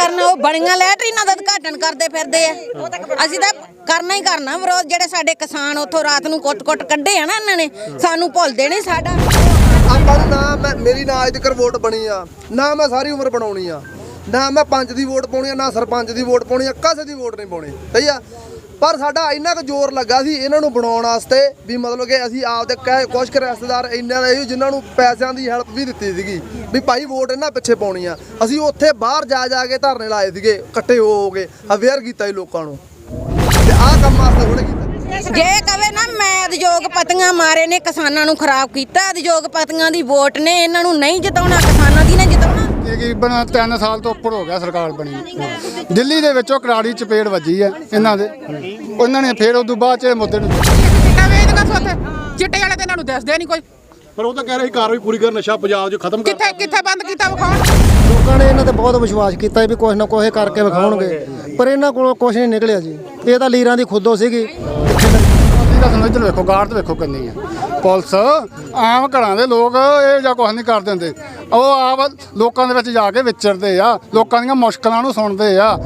ਕਰਨਾ, ਉਹ ਬਣੀਆਂ ਲੈਟਰੀਨਾਂ ਦਾ ਉਦਘਾਟਨ ਕਰਦੇ ਫਿਰਦੇ ਆ। ਅਸੀਂ ਤਾਂ ਕਰਨਾ ਹੀ ਕਰਨਾ ਵਿਰੋਧ, ਜਿਹੜੇ ਸਾਡੇ ਕਿਸਾਨ ਉੱਥੋਂ ਰਾਤ ਨੂੰ ਕੁੱਟ-ਕੁੱਟ ਕੱਢੇ ਆ ਨਾ ਇਹਨਾਂ ਨੇ, ਸਾਨੂੰ ਭੁੱਲਦੇ ਨਹੀਂ ਸਾਡਾ। ਆਪਾਂ ਨੂੰ ਨਾ ਮੈਂ, ਮੇਰੀ ਨਾ ਅੱਜ ਤੱਕ ਵੋਟ ਬਣੀ ਆ। ਨਾ ਮੈਂ ਸਾਰੀ ਉਮਰ ਬਣਾਉਣੀ ਆ। ਨਾ ਮੈਂ ਪੰਜ ਦੀ ਵੋਟ ਪਾਉਣੀ ਆ, ਨਾ ਸਰਪੰਚ ਦੀ ਵੋਟ ਪਾਉਣੀ ਆ ਕਿਸੇ ਦੀ ਵੋਟ ਨਹੀਂ ਪਾਉਣੀ? ਸਹੀ ਆ? ਪਰ ਸਾਡਾ ਇੰਨਾ ਕੁ ਜ਼ੋਰ ਲੱਗਾ ਸੀ ਇਹਨਾਂ ਨੂੰ ਬਣਾਉਣ ਵਾਸਤੇ ਵੀ ਮਤਲਬ ਕਿ ਅਸੀਂ ਆਪਦੇ ਕਹਿ ਕੁਛ ਕੁ ਰਿਸ਼ਤੇਦਾਰ ਇੰਨਾ ਦੇ ਜਿਨ੍ਹਾਂ ਨੂੰ ਪੈਸਿਆਂ ਦੀ ਹੈਲਪ ਵੀ ਦਿੱਤੀ ਸੀਗੀ ਵੀ ਭਾਈ ਵੋਟ ਇਹਨਾਂ ਪਿੱਛੇ ਪਾਉਣੀ ਆ। ਅਸੀਂ ਉੱਥੇ ਬਾਹਰ ਜਾ ਜਾ ਕੇ ਧਰਨੇ ਲਾਏ ਸੀਗੇ, ਇਕੱਠੇ ਹੋ ਹੋ ਕੇ ਅਵੇਅਰ ਕੀਤਾ ਸੀ ਲੋਕਾਂ ਨੂੰ। ਤੇ ਆਹ ਕੰਮ ਵਾਸਤੇ ਥੋੜੇ ਕੀਤਾ। ਜੇ ਕਵੇ ਨਾ ਮੈਂ ਉਦਯੋਗਪਤੀਆਂ ਮਾਰੇ ਨੇ ਕਿਸਾਨਾਂ ਨੂੰ ਖਰਾਬ ਕੀਤਾ ਉਦਯੋਗਪਤੀਆਂ ਦੀ ਵੋਟ ਨੇ ਇਹਨਾਂ ਨੂੰ ਨਹੀਂ ਜਿਤਾਉਣਾ, ਕਿਸਾਨਾਂ ਦੀ ਨੇ ਜਿਤਾਉਣਾ। ਤਕਰੀਬਨ 3 ਸਾਲ ਤੋਂ ਉੱਪਰ ਹੋ ਗਿਆ ਸਰਕਾਰ ਬਣੀ ਨੂੰ। ਦਿੱਲੀ ਦੇ ਵਿੱਚੋਂ ਕਰਾੜੀ ਚਪੇੜ ਵੱਜੀ ਹੈ ਇਹਨਾਂ ਦੇ। ਉਹਨਾਂ ਨੇ ਫਿਰ ਉਦੋਂ ਬਾਅਦ ਚ ਇਹ ਮੁੱਦੇ ਨੂੰ ਚਿੱਟਾ ਵਾਲੇ ਤੇ ਇਹਨਾਂ ਨੂੰ ਦੱਸਦੇ ਨਹੀਂ ਕੋਈ। ਪਰ ਉਹ ਤਾਂ ਕਹਿ ਰਹੇ ਸੀ ਕਾਰਵਾਈ ਪੂਰੀ ਕਰ ਨਸ਼ਾ ਪੰਜਾਬ 'ਚ ਖਤਮ ਕਰ ਕਿੱਥੇ ਕਿੱਥੇ ਬੰਦ ਕੀਤਾ ਵਿਖਾਉਣ? ਲੋਕਾਂ ਨੇ ਇਹਨਾਂ ਤੇ ਬਹੁਤ ਵਿਸ਼ਵਾਸ ਕੀਤਾ ਵੀ ਕੁਛ ਨਾ ਕੁਛ ਇਹ ਕਰਕੇ ਵਿਖਾਉਣਗੇ। ਪਰ ਇਹਨਾਂ ਕੋਲੋਂ ਕੁਛ ਨਹੀਂ ਨਿਕਲਿਆ ਜੀ। ਇਹ ਤਾਂ ਲੀਰਾਂ ਦੀ ਖੁੱਦੋ ਸੀਗੀ। ਅਸੀਂ ਤਾਂ ਸਮਝ ਵੇਖੋ, ਗਾਰਡ ਵੇਖੋ ਕਿੰਨੀ ਹੈ ਪੁਲਿਸ, ਆਮ ਘਰਾਂ ਦੇ ਲੋਕ ਇਹ ਜਾਂ ਕੁਝ ਨਹੀਂ ਕਰ ਦਿੰਦੇ। ਉਹ ਆਪ ਲੋਕਾਂ ਦੇ ਵਿੱਚ ਜਾ ਕੇ ਵਿਚਰਦੇ ਆ, ਲੋਕਾਂ ਦੀਆਂ ਮੁਸ਼ਕਲਾਂ ਨੂੰ ਸੁਣਦੇ ਆ।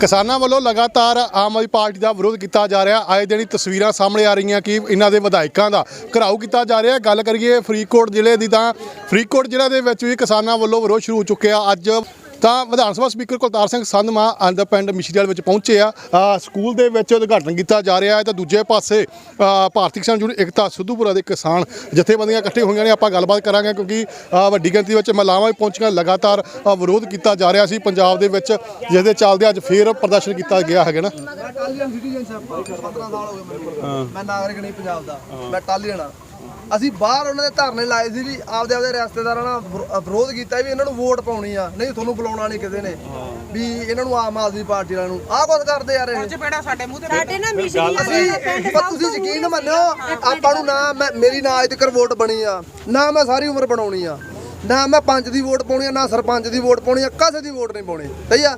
ਕਿਸਾਨਾਂ ਵੱਲੋਂ ਲਗਾਤਾਰ ਆਮ ਆਦਮੀ ਪਾਰਟੀ ਦਾ ਵਿਰੋਧ ਕੀਤਾ ਜਾ ਰਿਹਾ। ਆਏ ਦਿਨ ਹੀ ਤਸਵੀਰਾਂ ਸਾਹਮਣੇ ਆ ਰਹੀਆਂ ਕਿ ਇਹਨਾਂ ਦੇ ਵਿਧਾਇਕਾਂ ਦਾ ਘਰਾਓ ਕੀਤਾ ਜਾ ਰਿਹਾ। ਗੱਲ ਕਰੀਏ ਫਰੀਦਕੋਟ ਜ਼ਿਲ੍ਹੇ ਦੀ ਤਾਂ ਫਰੀਦਕੋਟ ਜ਼ਿਲ੍ਹੇ ਦੇ ਵਿੱਚ ਵੀ ਕਿਸਾਨਾਂ ਵੱਲੋਂ ਵਿਰੋਧ ਸ਼ੁਰੂ ਹੋ ਚੁੱਕਿਆ। ਅੱਜ ਤਾਂ ਵਿਧਾਨ ਸਭਾ ਸਪੀਕਰ ਕੁਲਤਾਰ ਸਿੰਘ ਸੰਧਮਾ ਅੰਦਰ ਪਿੰਡ ਮਿਸ਼ਰੀਵਾਲ ਵਿੱਚ ਪਹੁੰਚੇ ਆ। ਸਕੂਲ ਦੇ ਵਿੱਚ ਉਦਘਾਟਨ ਕੀਤਾ ਜਾ ਰਿਹਾ ਹੈ। ਤਾਂ ਦੂਜੇ ਪਾਸੇ ਭਾਰਤੀ ਕਿਸਾਨ ਯੂਨੀਅਨ ਇਕਤਾ ਸਿੱਧੂਪੁਰਾ ਦੇ ਕਿਸਾਨ ਜਥੇਬੰਦੀਆਂ ਇਕੱਠੇ ਹੋਈਆਂ ਨੇ। ਆਪਾਂ ਗੱਲਬਾਤ ਕਰਾਂਗੇ ਕਿਉਂਕਿ ਵੱਡੀ ਗਿਣਤੀ ਵਿੱਚ ਮਹਿਲਾਵਾਂ ਵੀ ਪਹੁੰਚੀਆਂ, ਲਗਾਤਾਰ ਵਿਰੋਧ ਕੀਤਾ ਜਾ ਰਿਹਾ ਸੀ ਪੰਜਾਬ ਦੇ ਵਿੱਚ, ਜਿਸ ਦੇ ਚੱਲਦੇ ਅੱਜ ਫੇਰ ਪ੍ਰਦਰਸ਼ਨ ਕੀਤਾ ਗਿਆ ਹੈਗਾ ਨਾ। ਮੈਂ ਨਾਗਰਿਕ ਨਹੀਂ ਪੰਜਾਬ ਦਾ। ਮੈਂ ਟਾਲੀਅਨ ਅਸੀਂ ਬਾਹਰ ਉਹਨਾਂ ਦੇ ਧਰਨੇ ਲਾਏ ਸੀ ਵੀ ਆਪਦੇ ਆਪਦੇ ਰਿਸ਼ਤੇਦਾਰਾਂ ਨਾਲ ਵਿਰੋ- ਵਿਰੋਧ ਕੀਤਾ ਵੀ ਇਹਨਾਂ ਨੂੰ ਵੋਟ ਪਾਉਣੀ ਆ। ਨਹੀਂ ਤੁਹਾਨੂੰ ਬੁਲਾਉਣਾ ਨਹੀਂ ਕਿਸੇ ਨੇ। ਵੀ ਇਹਨਾਂ ਨੂੰ ਆਮ ਆਦਮੀ ਪਾਰਟੀ ਵਾਲਿਆਂ ਨੂੰ। ਆਹ ਕੁਝ ਕਰਦੇ ਯਾਰ ਇਹ। ਚਪੇੜਾ ਸਾਡੇ ਮੂੰਹ ਤੇ ਸਾਡੇ ਨਾ ਅਸੀਂ ਪਰ ਤੁਸੀਂ ਯਕੀਨ ਮੰਨੋ ਆਪਾਂ ਨੂੰ ਨਾ ਮੈਂ ਮੇਰੀ ਨਾ ਅੱਜ ਤੱਕ ਵੋਟ ਬਣੀ ਆ। ਨਾ ਮੈਂ ਸਾਰੀ ਉਮਰ ਬਣਾਉਣੀ ਆ। ਨਾ ਮੈਂ ਪੰਚ ਦੀ ਵੋਟ ਪਾਉਣੀ ਆ ਨਾ ਸਰਪੰਚ ਦੀ ਵੋਟ ਪਾਉਣੀ ਆ ਕਿਸੇ ਦੀ ਵੋਟ ਨਹੀਂ ਪਾਉਣੀ। ਸਹੀ ਆ?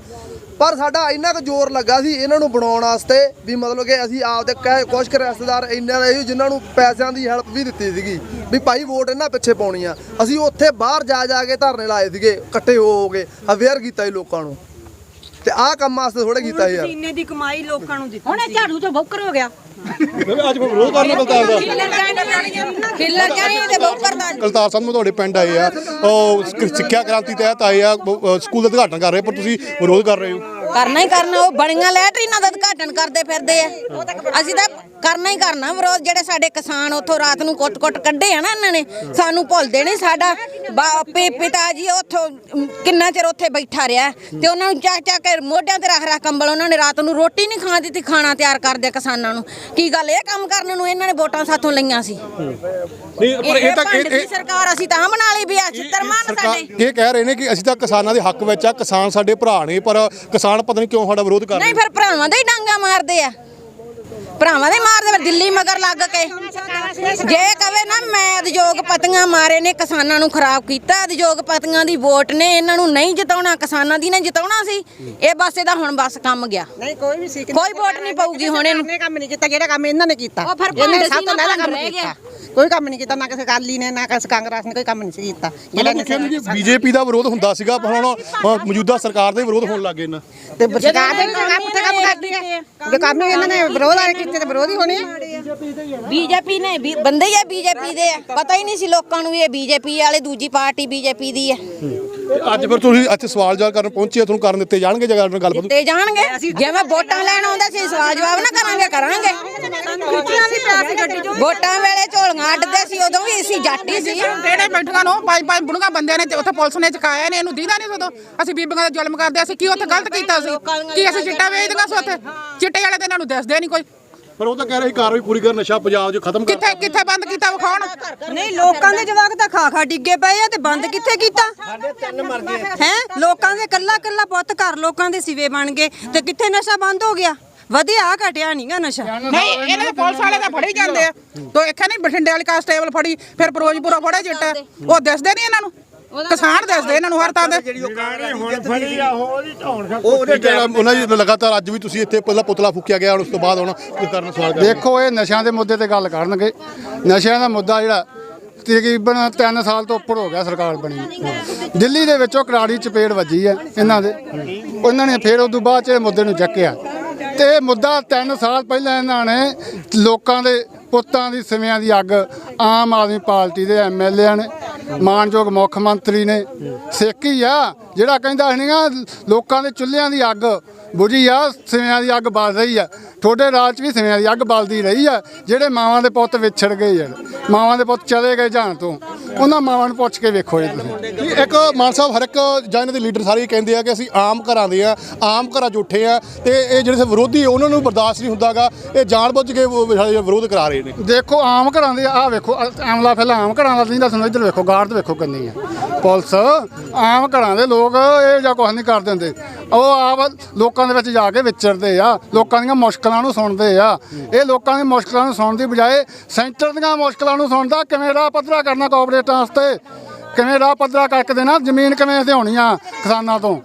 ਪਰ ਸਾਡਾ ਇੰਨਾ ਕੁ ਜ਼ੋਰ ਲੱਗਾ ਸੀ ਇਹਨਾਂ ਨੂੰ ਬਣਾਉਣ ਵਾਸਤੇ ਵੀ ਮਤਲਬ ਕਿ ਅਸੀਂ ਆਪਦੇ ਕਹਿ ਕੁਛ ਕੁ ਰਿਸ਼ਤੇਦਾਰ ਇੰਨਾ ਦੇ ਜਿਨ੍ਹਾਂ ਨੂੰ ਪੈਸਿਆਂ ਦੀ ਹੈਲਪ ਵੀ ਦਿੱਤੀ ਸੀਗੀ ਵੀ ਭਾਈ ਵੋਟ ਇਹਨਾਂ ਪਿੱਛੇ ਪਾਉਣੀ ਆ। ਅਸੀਂ ਉੱਥੇ ਬਾਹਰ ਜਾ ਜਾ ਕੇ ਧਰਨੇ ਲਾਏ ਸੀਗੇ, ਇਕੱਠੇ ਹੋ ਹੋ ਕੇ, ਅਵੇਅਰ ਕੀਤਾ ਸੀ ਲੋਕਾਂ ਨੂੰ। ਤੇ ਆਹ ਕੰਮ ਵਾਸਤੇ ਥੋੜੇ ਕੀਤਾ ਯਾਰ। ਇੰਨੇ ਦੀ ਕਮਾਈ ਲੋਕਾਂ ਨੂੰ ਦਿੱਤੀ ਹੁਣ ਇਹ ਝਾੜੂ ਤੋਂ ਬੌਕਰ ਹੋ ਗਿਆ। ਅੱਜ ਵਿਰੋਧ ਕਰਨਾ ਕੁਲਤਾਰ ਦਾ ਖਿੱਲਰ ਜਾਣੀ ਤੇ ਬੌਕਰ ਦਾ। ਕੁਲਤਾਰ ਸਾਹਿਬ ਨੂੰ ਤੁਹਾਡੇ ਪਿੰਡ ਆਏ ਆ। ਉਹ ਸਿੱਖ- ਸਿੱਖਿਆ ਕ੍ਰਾਂਤੀ ਤਹਿਤ ਆਏ ਆ। ਸਕੂਲ ਦਾ ਉਦਘਾਟਨ ਕਰ ਰਹੇ ਪਰ ਤੁਸੀਂ ਵਿਰੋਧ ਕਰ ਰਹੇ ਹੋ। ਕਰਨਾ ਹੀ ਕਰਨਾ ਉਹ ਬਣੀਆਂ ਲੈਟਰੀਨਾਂ ਦਾ ਉਦਘਾਟਨ ਕਰਦੇ ਫਿਰਦੇ ਆ। ਅਸੀਂ ਤਾਂ ਕਰਨਾ ਹੀ ਕਰਨਾ ਵਿਰੋਧ ਜਿਹੜੇ ਸਾਡੇ ਕਿਸਾਨ ਉੱਥੋਂ ਰਾਤ ਨੂੰ ਕੁੱਟ-ਕੁੱਟ ਕੱਢੇ ਆ ਨਾ ਇਹਨਾਂ ਨੇ ਸਾਨੂੰ ਭੁੱਲਦੇ ਨਹੀਂ ਸਾਡਾ ਪਿਤਾ ਜੀ ਉੱਥੋਂ ਕਿੰਨਾ ਚਿਰ ਉੱਥੇ ਬੈਠਾ ਰਿਹਾ ਤੇ ਉਹਨਾਂ ਨੂੰ ਚੱਕ ਕੇ ਮੋਢਿਆਂ ਤੇ ਰੱਖ ਰੱਖ ਕੰਬਲ ਉਹਨਾਂ ਨੇ ਰਾਤ ਨੂੰ ਰੋਟੀ ਨਹੀਂ ਖਾਣ ਦਿੱਤੀ ਖਾਣਾ ਤਿਆਰ ਕਰਦੇ ਕਿਸਾਨਾਂ ਨੂੰ। ਕੀ ਗੱਲ ਇਹ ਕੰਮ ਕਰਨ ਨੂੰ ਇਹਨਾਂ ਨੇ ਵੋਟਾਂ ਸਾਥੋਂ ਲਈਆਂ ਸੀ? ਨਹੀਂ ਪਰ ਇਹ ਤਾਂ ਇਹ- ਸਰਕਾਰ ਅਸੀਂ ਤਾਂ ਬਣਾ ਲਈ ਵੀ ਆ ਛਿੱਤਰ ਮਾਨ ਸਰਕਾਰ ਸਾਡੇ। ਇਹ ਕਹਿ ਰਹੇ ਨੇ ਕਿ ਅਸੀਂ ਤਾਂ ਕਿਸਾਨਾਂ ਦੇ ਹੱਕ ਵਿੱਚ ਆ ਕਿਸਾਨ ਸਾਡੇ ਭਰਾ ਨੇ ਪਰ ਕਿਸਾਨ ਪਤਾ ਨਹੀਂ ਕਿਉਂ ਸਾਡਾ ਵਿਰੋਧ ਕਰ ਰਹੇ ਨਹੀਂ ਫਿਰ ਭਰਾਵਾਂ ਦੇ ਹੀ ਡਾਂਗਾ ਮਾਰਦੇ ਆ। ਭਰਾਵਾਂ ਦੇ ਮਾਰਦੇ ਫਿਰ ਦਿੱਲੀ ਮਗਰ ਲੱਗ ਕੇ। ਜੇ ਕਵੇ ਨਾ ਮੈਂ ਉਦਯੋਗ ਪਤੀਆਂ ਮਾਰੇ ਨੇ ਕਿਸਾਨਾਂ ਨੂੰ ਖਰਾਬ ਕੀਤਾ ਉਦਯੋਗ ਪਤੀਆਂ ਦੀ ਵੋਟ ਨੇ ਇਹਨਾਂ ਨੂੰ ਨਹੀਂ ਜਿਤਾਉਣਾ ਕਿਸਾਨਾਂ ਦੀ ਨੇ ਜਿਤਾਉਣਾ ਸੀ ਇਹ ਬਸ ਇਹਦਾ ਹੁਣ ਬਸ ਕੰਮ ਗਿਆ। ਨਹੀਂ ਕੋਈ ਵੀ ਸਿੱਖ ਕੋਈ ਵੋਟ ਨਹੀਂ ਪਊਗੀ ਹੁਣ ਇਹਨੂੰ। ਇਹਨੇ ਕੰਮ ਨਹੀਂ ਕੀਤਾ ਜਿਹੜਾ ਕੰਮ ਇਹਨਾਂ ਨੇ ਕੀਤਾ। ਉਹ ਫਿਰ ਇਹਨੇ ਸਭ ਤੋਂ ਨਾ ਪਹਿਲਾਂ ਕੰਮ। ਕੀਤਾ। ਕੋਈ ਕੰਮ ਨਹੀਂ ਕੀਤਾ ਨਾ ਕਿਸੇ ਅਕਾਲੀ ਨੇ ਨਾ ਕਿਸੇ ਕਾਂਗਰਸ ਨੇ ਕੋਈ ਕੰਮ ਨਹੀਂ ਸੀ ਕੀਤਾ। ਜਿਹੜਾ ਬੀਜੇਪੀ ਦਾ ਵਿਰੋਧ ਹੁੰਦਾ ਸੀਗਾ ਪਰ ਹੁਣ ਮੌਜੂਦਾ ਸਰਕਾਰ ਦੇ ਵਿਰੋਧ ਹੋਣ ਲੱਗੇ ਨਾ। ਤੇ ਸਰਕਾਰ ਦੇ ਕੰਮ ਤੇ ਕੰਮ ਕਰਦੀ ਹੈ। ਜੇ ਕੰਮ ਇਹਨਾਂ ਨੇ ਵਿਰੋਧ ਵਾਲੇ ਕੀਤੇ ਤੇ ਵਿਰੋਧ ਹੀ ਹੋਣੇ ਆ। ਬੀਜੇਪੀ ਨੇ। ਵੀ- ਬੰਦੇ ਹੀ ਆ ਬੀਜੇਪੀ ਦੇ ਆ। ਪਤਾ ਹੀ ਨਹੀਂ ਸੀ ਲੋਕਾਂ ਨੂੰ ਵੀ ਇਹ ਬੀਜੇਪੀ ਵਾਲੇ ਦੂਜੀ ਪਾਰਟੀ ਬੀਜੇਪੀ ਦੀ ਹੈ ਤੇ ਅੱਜ ਫਿਰ ਤੁਸੀਂ ਇੱਥੇ ਸਵਾਲ ਜਵਾਬ ਕਰਨ ਪਹੁੰਚੇ ਆ, ਤੁਹਾਨੂੰ ਕਰਨ ਦਿੱਤੇ ਜਾਣਗੇ ਜਗ੍ਹਾ ਨਾਲ ਗੱਲਬਾਤ? ਦਿੱਤੇ ਜਾਣਗੇ। ਜਿਵੇਂ ਵੋਟਾਂ ਲੈਣ ਆਉਂਦਾ ਸੀ ਸਵਾਲ ਜਵਾਬ ਨਾ ਕਰਾਂਗੇ ਕਰਾਂਗੇ। ਵੋਟਾਂ ਵੇਲੇ ਝੋਲੀਆਂ ਅੱਡਦੇ ਸੀ ਉਦੋਂ ਵੀ ਅਸੀਂ ਜੱਟ ਹੀ ਸੀ। ਕਿਹੜੇ ਬੈਠੀਆਂ ਨੂੰ ਪੰਜ ਪੰਜ ਬੁੜੀਆਂ ਬੰਦਿਆਂ ਨੇ ਤੇ ਉੱਥੇ ਪੁਲਿਸ ਨੇ ਚਕਾਇਆ ਨੇ ਇਹਨੂੰ ਦੀਦਾ ਨਹੀਂ ਉਦੋਂ। ਅਸੀਂ ਬੀਬੀਆਂ ਦਾ ਜ਼ੁਲਮ ਕਰਦੇ ਅਸੀਂ ਕੀ ਉੱਥੇ ਗਲਤ ਕੀਤਾ ਸੀ? ਕੀ ਅਸੀਂ ਚਿੱਟਾ ਵੇਚਦੀਆਂ ਸੀ ਉੱਥੇ? ਚਿੱਟੇ ਵਾਲੇ ਤੇ ਇਹਨਾਂ ਨੂੰ ਦੱਸਦੇ ਨਹੀਂ ਕੋਈ। ਪਰ ਉਹ ਤਾਂ ਕਹਿ ਰਹੇ ਸੀ ਕਾਰਵਾਈ ਪੂਰੀ ਕਰ ਨਸ਼ਾ ਪੰਜਾਬ 'ਚ ਖਤਮ ਕਰ ਕਿੱਥੇ ਕਿੱਥੇ ਬੰਦ ਕੀਤਾ ਵਿਖਾਉਣ? ਨਹੀਂ ਲੋਕਾਂ ਦੇ ਜਵਾਕ ਤਾਂ ਖਾ ਖਾ ਡਿੱਗੇ ਪਏ ਆ ਤੇ ਬੰਦ ਕਿੱਥੇ ਕੀਤਾ? ਸਾਡੇ ਤਿੰਨ ਮਰ ਗਏ। ਹੈ? ਲੋਕਾਂ ਦੇ ਕੱਲਾ ਕੱਲਾ ਪੁੱਤ ਘਰ ਲੋਕਾਂ ਦੇ ਸਿਵੇ ਬਣ ਗਏ ਤੇ ਕਿੱਥੇ ਨਸ਼ਾ ਬੰਦ ਹੋ ਗਿਆ? ਵਧਿਆ ਘਟਿਆ ਨਹੀਂਗਾ ਨਸ਼ਾ। ਨਹੀਂ ਇਹਨਾਂ ਦੇ ਪੁਲਿਸ ਵਾਲੇ ਤਾਂ ਫੜੀ ਜਾਂਦੇ ਆ। ਤੋ ਇੱਥੇ ਨਹੀਂ ਬਠਿੰਡੇ ਵਾਲੀ ਕਾਂਸਟੇਬਲ ਫੜੀ ਫਿਰ ਫਿਰੋਜ਼ਪੁਰੋਂ ਫੜੇ ਚਿੱਟਾ। ਉਹ ਦੱਸਦੇ ਨਹੀਂ ਇਹਨਾਂ ਨੂੰ? ਕਿਸਾਨ ਦੱਸਦੇ ਇਹਨਾਂ ਨੂੰ ਹਰ ਥਾਂ ਤੇ ਉਹ ਜਿਹੜਾ ਉਹਨਾਂ ਦੀ ਲਗਾਤਾਰ ਅੱਜ ਵੀ ਤੁਸੀਂ ਇੱਥੇ ਪਹਿਲਾਂ ਪੁਤਲਾ ਫੂਕਿਆ ਗਿਆ ਹੁਣ ਉਸ ਤੋਂ ਬਾਅਦ ਹੁਣ ਕੋਈ ਕਰਨ ਸਵਾਲ ਕਰ ਦੇਖੋ ਇਹ ਨਸ਼ਿਆਂ ਦੇ ਮੁੱਦੇ ਤੇ ਗੱਲ ਕਰਨਗੇ। ਨਸ਼ਿਆਂ ਦਾ ਮੁੱਦਾ ਜਿਹੜਾ ਤਕਰੀਬਨ 3 ਸਾਲ ਤੋਂ ਉੱਪਰ ਹੋ ਗਿਆ ਸਰਕਾਰ ਬਣੀ। ਦਿੱਲੀ ਦੇ ਵਿੱਚੋਂ ਕਰਾੜੀ ਚਪੇੜ ਵੱਜੀ ਹੈ ਇਹਨਾਂ ਦੇ। ਉਹਨਾਂ ਨੇ ਫਿਰ ਉਦੋਂ ਬਾਅਦ ਚ ਇਹ ਮੁੱਦੇ ਨੂੰ ਚੱਕਿਆ। ਤੇ ਇਹ ਮੁੱਦਾ 3 ਸਾਲ ਪਹਿਲਾਂ ਇਹਨਾਂ ਨੇ ਲੋਕਾਂ ਦੇ ਪੁੱਤਾਂ ਦੀ ਸਿਵਿਆਂ ਦੀ ਅੱਗ ਆਮ ਆਦਮੀ ਪਾਰਟੀ ਦੇ ਐਮਐਲਏ ਨੇ ਮਾਨਯੋਗ ਮੁੱਖ ਮੰਤਰੀ ਨੇ। ਸੇਕੀ ਆ, ਜਿਹੜਾ ਕਹਿੰਦਾ ਨਹੀਂਗਾ ਲੋਕਾਂ ਦੇ ਚੁੱਲ੍ਹਿਆਂ ਦੀ ਅੱਗ ਬੁਝੀ ਆ, ਸਿਵਿਆਂ ਦੀ ਅੱਗ ਬਲ ਰਹੀ ਆ। ਤੁਹਾਡੇ ਰਾਜ 'ਚ ਵੀ ਸਿਵਿਆਂ ਦੀ ਅੱਗ ਬਲਦੀ ਰਹੀ ਆ, ਜਿਹੜੇ ਮਾਵਾਂ ਦੇ ਪੁੱਤ ਵਿਛੜ ਗਏ ਯਾਰ ਮਾਵਾਂ ਦੇ ਪੁੱਤ ਚਲੇ ਗਏ ਜਾਣ ਤੋਂ। ਉਹਨਾਂ ਮਾਵਾਂ ਨੂੰ ਪੁੱਛ ਕੇ ਵੇਖੋ ਜੀ ਤੁਸੀਂ। ਇੱਕ ਮਾਨ ਸਾਹਿਬ, ਹਰ ਇੱਕ ਜਾਂ ਇਹਨਾਂ ਦੇ ਲੀਡਰ ਸਾਰੇ ਕਹਿੰਦੇ ਆ ਕਿ ਅਸੀਂ ਆਮ ਘਰਾਂ ਦੇ ਆ, ਆਮ ਘਰਾਂ 'ਚ ਆ ਤੇ ਇਹ ਜਿਹੜੇ ਵਿਰੋਧੀ ਉਹਨਾਂ ਨੂੰ ਬਰਦਾਸ਼ਤ ਨਹੀਂ ਹੁੰਦਾਗਾ। ਇਹ ਜਾਣਬੁੱਝ ਕੇ ਵਿਰੋਧ ਕਰਾ ਰਹੇ ਨੇ। ਦੇਖੋ, ਆਮ ਘਰਾਂ ਦੇ ਆਹ ਵੇਖੋ ਅ- ਆਮਲਾ ਪਹਿਲਾਂ ਆਮ ਘਰਾਂ ਦਾ ਨਹੀਂ ਦੱਸਣਾ ਇੱਧਰ ਵੇਖੋ ਗਾਰਡ ਵੇਖੋ ਕਿੰਨੀ ਆ। ਪੁਲਿਸ, ਆਮ ਘਰਾਂ ਦੇ ਲੋਕ ਇਹ ਜਾਂ ਕੁਝ ਨਹੀਂ ਕਰ ਦਿੰਦੇ। ਉਹ ਆਪ ਲੋਕਾਂ ਦੇ ਵਿੱਚ ਜਾ ਕੇ ਵਿਚਰਦੇ ਆ, ਲੋਕਾਂ ਦੀਆਂ ਮੁਸ਼ਕਲਾਂ ਨੂੰ ਸੁਣਦੇ ਆ। ਇਹ ਲੋਕਾਂ ਦੀਆਂ ਮੁਸ਼ਕਲਾਂ ਨੂੰ ਸੁਣਨ ਦੀ ਬਜਾਏ ਸੈਂਟਰ ਦੀਆਂ ਮੁਸ਼ਕਲਾਂ ਨੂੰ ਸੁਣਦਾ, ਕਿਵੇਂ ਰਾਹ ਪੱਧਰਾ ਕਰਨਾ ਕੋਆਪਰੇਟਾਂ ਵਾਸਤੇ ਕਿਵੇਂ ਰਾਹ ਪੱਧਰਾ ਕਰਕੇ ਦੇਣਾ ਜ਼ਮੀਨ ਕਿਵੇਂ ਹਥਿਆਉਣੀ ਆ ਕਿਸਾਨਾਂ ਤੋਂ।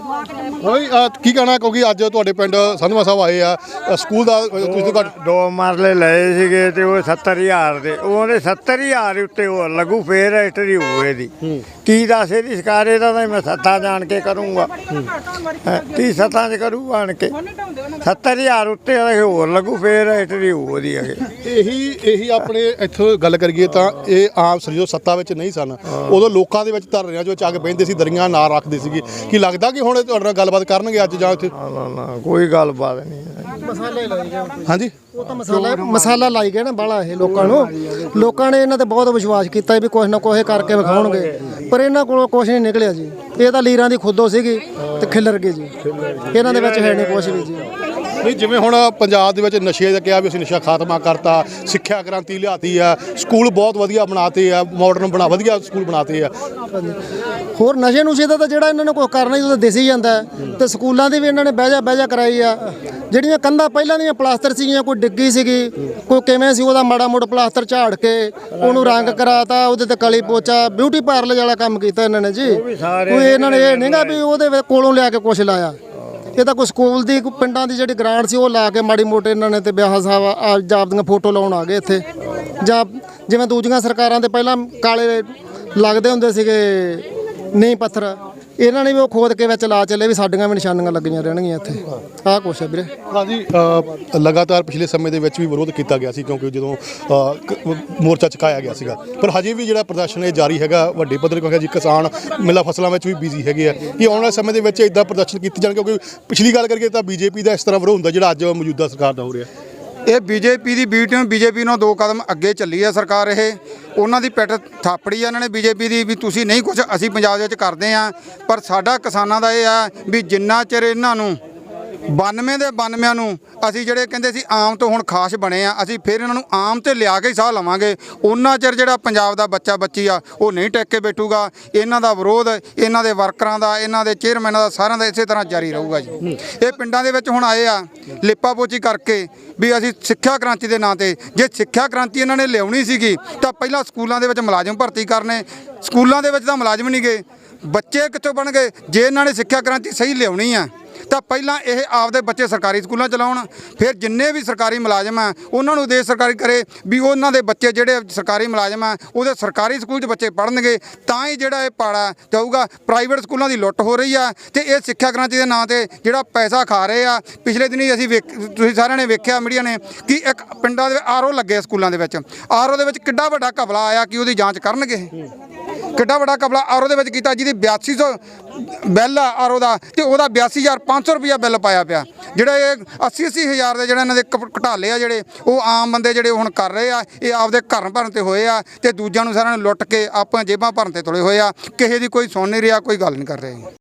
ਹੋਈ ਕੀ ਕਹਿਣਾ ਕਿਉਂਕਿ ਅੱਜ ਤੁਹਾਡੇ ਪਿੰਡ ਸੰਧਵਾ ਸਾਹਿਬ ਆਏ ਆ ਅ, ਸਕੂਲ ਦਾ ਅ, ਤੁਸੀਂ ਤੋਂ ਘੱਟ ਦੋ ਮਰਲੇ ਲਏ ਸੀਗੇ ਤੇ ਉਹ 70000 ਦੇ ਉਹਦੇ 70000 ਉੱਤੇ ਉਹ ਲੱਗੂ ਫੇਰ ਰਜਿਸਟਰੀ ਹੋਏ ਦੀ ਕੀ ਦੱਸ ਇਹਦੀ ਸ਼ਿਕਾਰੇ ਦਾ ਤਾਂ ਮੈਂ ਸੱਤਾਂ ਜਾਣ ਕੇ ਕਰੂੰਗਾ। ਹੈਂ, ਕੀ ਸੱਤਾਂ 'ਚ ਕਰੂ ਆਣ ਕੇ? 70000 ਉੱਤੇ ਉਹਦੇ ਹੋਰ ਲੱਗੂ ਫੇਰ ਰਜਿਸਟਰੀ ਹੋਦੀ ਹੈਗੇ ਇਹੀ ਇਹੀ ਆਪਣੇ ਇੱਥੋਂ ਗੱਲ ਕਰੀਏ ਤਾਂ ਇਹ ਆਮ ਸਰੀਰੋ ਸੱਤਾ ਵਿੱਚ ਨਹੀਂ ਸਨ। ਉਦੋਂ ਲੋਕਾਂ ਦੇ ਵਿੱਚ ਧਰਨਿਆਂ 'ਚ ਆ ਕੇ ਬਹਿੰਦੇ ਸੀ ਦਰੀਆਂ ਨਾਲ ਰੱਖਦੇ ਸੀਗੇ। ਕੀ ਲੱਗਦਾ ਕਿ ਹੁਣ ਇਹ ਤੁਹਾਡੇ ਨਾਲ ਗੱਲਬਾਤ ਕਰਨਗੇ ਅੱਜ ਜਾਂ ਇੱਥੇ ਨਾ ਨਾ ਨਾ ਕੋਈ ਗੱਲਬਾਤ ਨਹੀਂ ਮਸਾਲੇ ਲਾਈ ਗਏ ਹਾਂਜੀ। ਉਹ ਤਾਂ ਮਸਾਲਾ ਮਸਾਲਾ ਲਾਈ ਗਏ ਨਾ ਬਾਲਾ ਇਹ ਲੋਕਾਂ ਨੂੰ। ਲੋਕਾਂ ਨੇ ਇਹਨਾਂ ਤੇ ਬਹੁਤ ਵਿਸ਼ਵਾਸ ਕੀਤਾ ਵੀ ਕੁਝ ਨਾ ਕੁਝ ਕਰਕੇ ਵਿਖਾਉਣਗੇ। ਪਰ ਇਹਨਾਂ ਕੋਲੋਂ ਕੁਝ ਨਹੀਂ ਨਿਕਲਿਆ ਜੀ। ਇਹ ਤਾਂ ਲੀਰਾਂ ਦੀ ਖੁੱਦੋ ਸੀਗੀ ਤੇ ਖਿੱਲਰ ਗਏ ਜੀ। ਇਹਨਾਂ ਦੇ ਵਿੱਚ ਹੈ ਨਹੀਂ ਕੁਝ ਵੀ ਜੀ। ਨਹੀਂ ਜਿਵੇਂ ਹੁਣ ਪੰਜਾਬ ਦੇ ਵਿੱਚ ਨਸ਼ੇ ਦਾ ਕਿਹਾ ਵੀ ਅਸੀਂ ਨਸ਼ਾ ਖਾਤਮਾ ਕਰਤਾ ਸਿੱਖਿਆ ਕ੍ਰਾਂਤੀ ਲਿਆਤੀ ਆ ਸਕੂਲ ਬਹੁਤ ਵਧੀਆ ਬਣਾਤੇ ਆ ਮਾਡਰਨ ਬਣਾ ਵਧੀਆ ਸਕੂਲ ਬਣਾਤੇ ਆ। ਹੋਰ ਨਸ਼ੇ ਨੁਸ਼ੇ ਦਾ ਤਾਂ ਜਿਹੜਾ ਇਹਨਾਂ ਨੇ ਕੁਝ ਕਰਨਾ ਹੀ ਉਹ ਤਾਂ ਦਿਸ ਹੀ ਜਾਂਦਾ। ਤੇ ਸਕੂਲਾਂ ਦੀ ਵੀ ਇਹਨਾਂ ਨੇ ਬਹਿਜਾ ਬਹਿਜਾ ਕਰਾਈ ਆ। ਜਿਹੜੀਆਂ ਕੰਧਾਂ ਪਹਿਲਾਂ ਦੀਆਂ ਪਲਾਸਟਰ ਸੀਗੀਆਂ ਕੋਈ ਡਿੱਗੀ ਸੀਗੀ ਕੋਈ ਕਿਵੇਂ ਸੀ ਉਹਦਾ ਮਾੜਾ ਮੋੜ ਪਲਾਸਟਰ ਝਾੜ ਕੇ ਉਹਨੂੰ ਰੰਗ ਕਰਾਤਾ ਉਹਦੇ ਤੇ ਕਲੀ ਪੋਚਾ ਬਿਊਟੀ ਪਾਰਲਰ ਵਾਲਾ ਕੰਮ ਕੀਤਾ ਇਹਨਾਂ ਨੇ ਜੀ। ਕੋਈ ਇਹਨਾਂ ਨੇ ਇਹ ਨਹੀਂਗਾ ਵੀ ਉਹਦੇ ਕੋਲੋਂ ਲਿਆ ਕੇ ਕੁਛ ਲਾਇਆ। ਇਹ ਤਾਂ ਕੋਈ ਸਕੂਲ ਦੀ, ਕੋਈ ਪਿੰਡਾਂ ਦੀ ਜਿਹੜੀ ਗ੍ਰਾਂਟ ਸੀ, ਉਹ ਲਾ ਕੇ ਮਾੜੀ ਮੋਟੇ ਇਹਨਾਂ ਨੇ ਤੇ ਵਿਆਹ ਸਾਹਿਬ ਆ ਜਾਪਦੀਆਂ ਫੋਟੋ ਲਾਉਣ ਆ ਗਏ ਇੱਥੇ। ਜਾਂ ਜਿਵੇਂ ਦੂਜੀਆਂ ਸਰਕਾਰਾਂ ਦੇ ਪਹਿਲਾਂ ਕਾਲੇ ਲੱਗਦੇ ਹੁੰਦੇ ਸੀਗੇ, ਨਹੀਂ ਪੱਥਰ। ਇਹਨਾਂ ਨੇ ਵੀ ਉਹ ਖੋਦ ਕੇ ਵਿੱਚ ਲਾ ਚੱਲੇ ਵੀ ਸਾਡੀਆਂ ਵੀ ਨਿਸ਼ਾਨੀਆਂ ਲੱਗੀਆਂ ਰਹਿਣਗੀਆਂ ਇੱਥੇ। ਆਹ ਕੁਛ ਹੈ ਵੀਰੇ। ਹਾਂਜੀ। ਅ, ਲਗਾਤਾਰ ਪਿਛਲੇ ਸਮੇਂ ਦੇ ਵਿੱਚ ਵੀ ਵਿਰੋਧ ਕੀਤਾ ਗਿਆ ਸੀ ਕਿਉਂਕਿ ਜਦੋਂ ਅ, ਕ- ਮੋਰਚਾ ਚੁਕਾਇਆ ਗਿਆ ਸੀਗਾ। ਪਰ ਹਜੇ ਵੀ ਜਿਹੜਾ ਪ੍ਰਦਰਸ਼ਨ ਇਹ ਜਾਰੀ ਹੈਗਾ ਵੱਡੇ ਪੱਧਰ ਕਿਉਂਕਿ ਜੀ ਕਿਸਾਨ ਮਿਲਾ ਫਸਲਾਂ ਵਿੱਚ ਵੀ ਬਿਜ਼ੀ ਹੈਗੇ ਆ। ਕਿ ਆਉਣ ਵਾਲੇ ਸਮੇਂ ਦੇ ਵਿੱਚ ਇਦਾਂ ਪ੍ਰਦਰਸ਼ਨ ਕੀਤੇ ਜਾਣ ਕਿਉਂਕਿ ਪਿਛਲੀ ਗੱਲ ਕਰੀਏ ਤਾਂ ਬੀਜੇਪੀ ਦਾ ਇਸ ਤਰ੍ਹਾਂ ਵਿਰੋਧ ਹੁੰਦਾ ਜਿਹੜਾ ਅੱਜ ਮੌਜੂਦਾ ਸਰਕਾਰ ਦਾ ਹੋ ਰਿਹਾ। ਇਹ ਬੀਜੇਪੀ ਦੀ ਬੀ ਟੀਮ ਬੀਜੇਪੀ ਨੂੰ ਦੋ ਕਦਮ ਅੱਗੇ ਚੱਲੀ ਹੈ ਸਰਕਾਰ ਇਹ। ਉਹਨਾਂ ਦੀ ਪਿੱਠ ਥਾਪੜੀ ਆ ਇਹਨਾਂ ਨੇ ਬੀਜੇਪੀ ਦੀ ਵੀ ਤੁਸੀਂ ਨਹੀਂ ਕੁਝ ਅਸੀਂ ਪੰਜਾਬ ਵਿੱਚ ਕਰਦੇ ਆ। ਪਰ ਸਾਡਾ ਕਿਸਾਨਾਂ ਦਾ ਇਹ ਆ ਵੀ ਜਿੰਨਾ ਚਿਰ ਇਹਨਾਂ ਨੂੰ 92 ਦੇ 92 ਨੂੰ ਅਸੀਂ ਜਿਹੜੇ ਕਹਿੰਦੇ ਸੀ ਆਮ ਤੋਂ ਹੁਣ ਖਾਸ ਬਣੇ ਆ ਅਸੀਂ ਫਿਰ ਇਹਨਾਂ ਨੂੰ ਆਮ ਤੇ ਲਿਆ ਕੇ ਹੀ ਸਾਹ ਲਵਾਂਗੇ। ਉਹਨਾਂ ਚਿਰ ਜਿਹੜਾ ਪੰਜਾਬ ਦਾ ਬੱਚਾ ਬੱਚੀ ਆ ਉਹ ਨਹੀਂ ਟਿਕ ਕੇ ਬੈਠੂਗਾ। ਇਹਨਾਂ ਦਾ ਵਿਰੋਧ ਇਹਨਾਂ ਦੇ ਵਰਕਰਾਂ ਦਾ ਇਹਨਾਂ ਦੇ ਚੇਅਰਮੈਨਾਂ ਦਾ ਸਾਰਿਆਂ ਦਾ ਇਸੇ ਤਰ੍ਹਾਂ ਜਾਰੀ ਰਹੂਗਾ ਜੀ। ਇਹ ਪਿੰਡਾਂ ਦੇ ਵਿੱਚ ਹੁਣ ਆਏ ਆ ਲਿਪਾ ਪੋਚੀ ਕਰਕੇ ਵੀ ਅਸੀਂ ਸਿੱਖਿਆ ਕ੍ਰਾਂਤੀ ਦੇ ਨਾਂ ਤੇ ਜੇ ਸਿੱਖਿਆ ਕ੍ਰਾਂਤੀ ਇਹਨਾਂ ਨੇ ਲਿਆਉਣੀ ਸੀਗੀ ਤਾਂ ਪਹਿਲਾਂ ਸਕੂਲਾਂ ਦੇ ਵਿੱਚ ਮੁਲਾਜ਼ਮ ਭਰਤੀ ਕਰਨੇ। ਸਕੂਲਾਂ ਦੇ ਵਿੱਚ ਤਾਂ ਮੁਲਾਜ਼ਮ ਨਹੀਂ ਗਏ ਬੱਚੇ ਕਿੱਥੋਂ ਬਣ ਗਏ? ਜੇ ਇਹਨਾਂ ਨੇ ਸਿੱਖਿਆ ਕ੍ਰਾਂਤੀ ਸਹੀ ਲਿਆਉਣੀ ਆ ਤਾਂ ਪਹਿਲਾਂ ਇਹ ਆਪਦੇ ਬੱਚੇ ਸਰਕਾਰੀ ਸਕੂਲਾਂ ਚਲਾਉਣ ਫਿਰ ਜਿੰਨੇ ਵੀ ਸਰਕਾਰੀ ਮੁਲਾਜ਼ਮ ਆ ਉਹਨਾਂ ਨੂੰ ਦੇਸ਼ ਸਰਕਾਰੀ ਕਰੇ ਵੀ ਉਹਨਾਂ ਦੇ ਬੱਚੇ ਜਿਹੜੇ ਸਰਕਾਰੀ ਮੁਲਾਜ਼ਮ ਆ ਉਹਦੇ ਸਰਕਾਰੀ ਸਕੂਲ 'ਚ ਬੱਚੇ ਪੜ੍ਹਨਗੇ, ਤਾਂ ਹੀ ਜਿਹੜਾ ਇਹ ਪਾੜਾ ਜਾਊਗਾ। ਪ੍ਰਾਈਵੇਟ ਸਕੂਲਾਂ ਦੀ ਲੁੱਟ ਹੋ ਰਹੀ ਆ ਤੇ ਇਹ ਸਿੱਖਿਆ ਕ੍ਰਾਂਤੀ ਦੇ ਨਾਂ ਤੇ ਜਿਹੜਾ ਪੈਸਾ ਖਾ ਰਹੇ ਆ, ਪਿਛਲੇ ਦਿਨੀ ਅਸੀਂ ਵੇਖ, ਤੁਸੀਂ ਸਾਰਿਆਂ ਨੇ ਵੇਖਿਆ ਮੀਡੀਆ ਨੇ ਕਿ ਇੱਕ ਪਿੰਡਾਂ ਦੇ ਆਰਓ ਲੱਗੇ ਸਕੂਲਾਂ ਦੇ ਵਿੱਚ। ਆਰਓ ਦੇ ਵਿੱਚ ਕਿੱਡਾ ਵੱਡਾ ਘਪਲਾ ਆਇਆ ਕਿ ਉਹਦੀ ਜਾਂਚ ਕਰਨਗੇ। ਕਿੱਡਾ ਵੱਡਾ ਕਪਲਾ ਆਰਓ ਦੇ ਵਿੱਚ ਕੀਤਾ, ਜਿਹਦੀ 8200 ਬਿੱਲ ਆ ਆਰਓ ਦਾ, ਤੇ ਉਹਦਾ 82500 ਰੁਪਇਆ ਬਿੱਲ ਪਾਇਆ ਪਿਆ। ਜਿਹੜਾ ਇਹ 80 80 ਹਜ਼ਾਰ ਦੇ ਜਿਹੜਾ ਇਹਨਾਂ ਦੇ ਘਪ- ਘੁਟਾਲੇ ਆ ਜਿਹੜੇ, ਉਹ ਆਮ ਬੰਦੇ ਜਿਹੜੇ ਹੁਣ ਕਰ ਰਹੇ ਆ, ਇਹ ਆਪਦੇ ਘਰ ਭਰਨ ਤੇ ਹੋਏ ਆ, ਤੇ ਦੂਜਿਆਂ ਨੂੰ ਸਾਰਿਆਂ ਨੂੰ ਲੁੱਟ ਕੇ ਆਪਾਂ ਜੇਬਾਂ ਭਰਨ ਤੇ ਤੁਲੇ ਹੋਏ ਆ। ਕਿਸੇ ਦੀ ਕੋਈ ਸੁਣ ਨਹੀਂ ਰਿਹਾ, ਕੋਈ ਗੱਲ ਨਹੀਂ ਕਰ ਰਿਹਾ।